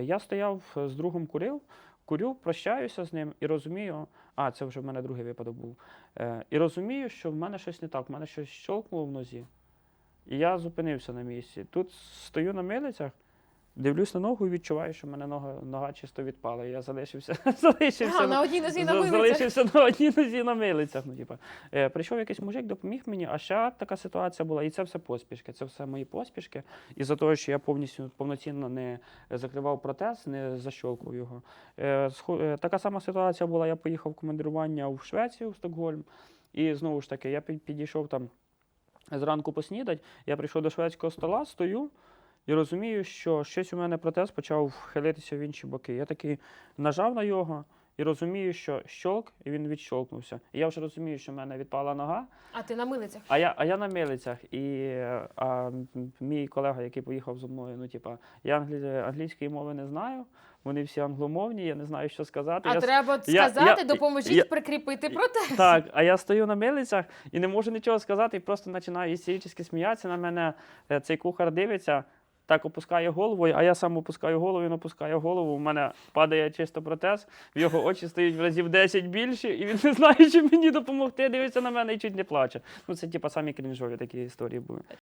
Я стояв з другом курив, курю, прощаюся з ним і розумію, а це вже в мене другий випадок був. Е, і розумію, що в мене щось не так, в мене щось щолкнуло в нозі. І я зупинився на місці. Тут стою на милицях, дивлюсь на ногу і відчуваю, що в мене нога, нога чисто відпала. І я залишився, залишився, Ага, на одній нозі на милицях. залишився на одній нозі на милицях. Ну, типа. Е, прийшов якийсь мужик, допоміг мені, а ще така ситуація була, і це все поспішки. Це все мої поспішки. І за того, що я повністю повноцінно не закривав протез, не защолкував його. Е, е, така сама ситуація була. Я поїхав в командирування в Швецію, в Стокгольм. І знову ж таки, я підійшов там зранку поснідати, я прийшов до шведського стола, стою і розумію, що щось у мене протез почав хилитися в інші боки. Я такий нажав на його і розумію, що щолк, і він відщолкнувся. І я вже розумію, що в мене відпала нога, А ти на милицях. а я, а я на милицях. І а, мій колега, який поїхав зі мною, ну, типа, я англі... англійської мови не знаю, вони всі англомовні, я не знаю, що сказати. А я... треба я- сказати, я- допоможіть я- прикріпити протез. Так, а я стою на милицях і не можу нічого сказати, і просто починаю істерично сміятися. На мене е, цей кухар дивиться, так опускає голову, а я сам опускаю голову, він опускає голову. У мене падає чисто протез, в його очі стають в разів 10 більше, і він не знає, чи мені допомогти. Дивиться на мене і чуть не плаче. Ну, це типа самі крінжові такі історії були.